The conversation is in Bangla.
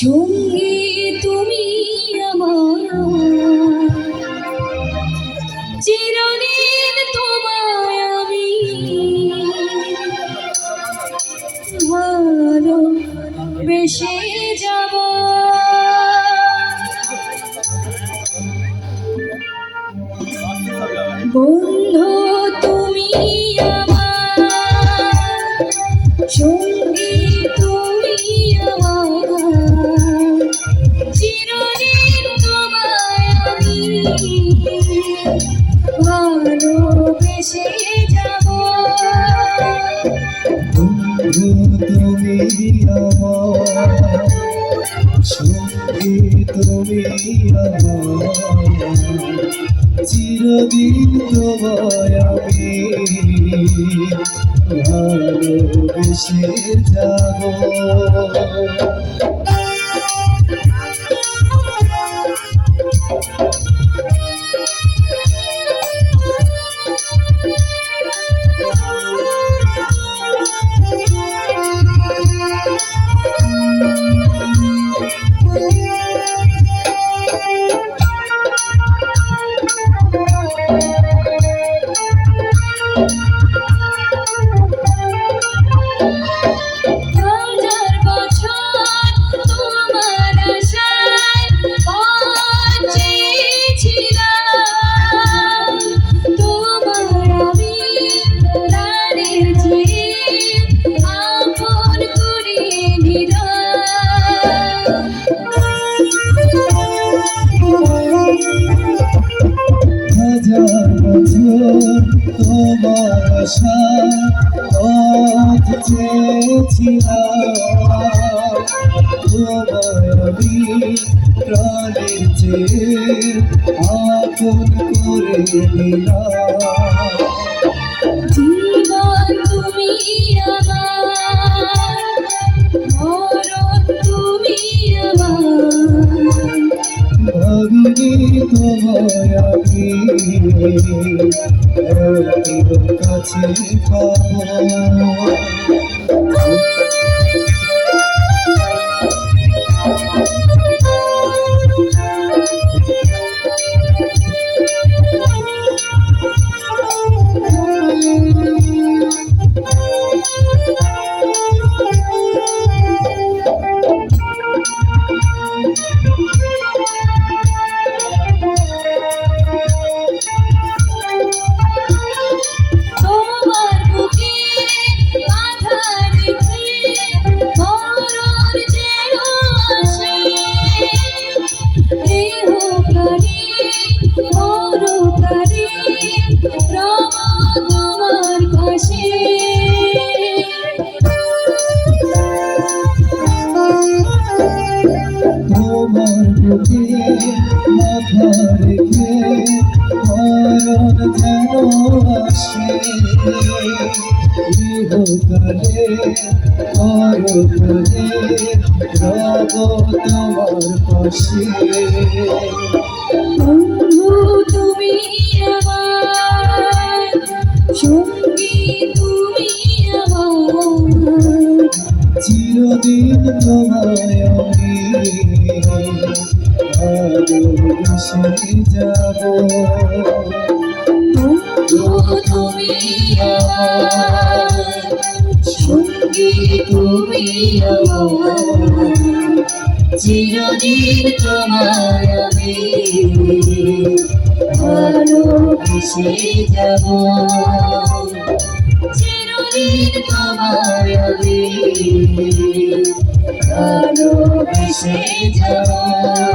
সঙ্গী তুমি আমার। চিরদিন তোমায় আমি ভালো বেশে যাব। বন্ধু তুমি চিরদিন তোমায় আমি ভালোবেসে যাব। হাজার তোমার আশা পথ চেয়েছিলাম। তোমার আমি প্রাণের চেয়ে আপন করে তুমি তোমায় কাছে পাবো। বুকে মাথা রেখে মরণ যেন আসে ইহকালে পরকালে চিরদিন তোমায় আমি যাব তুমি সঙ্গী তুমি চিরদিন তোমায় আমি ভালোবেসে যাব চিরদিন তোমায় আমি ভালোবেসে যাব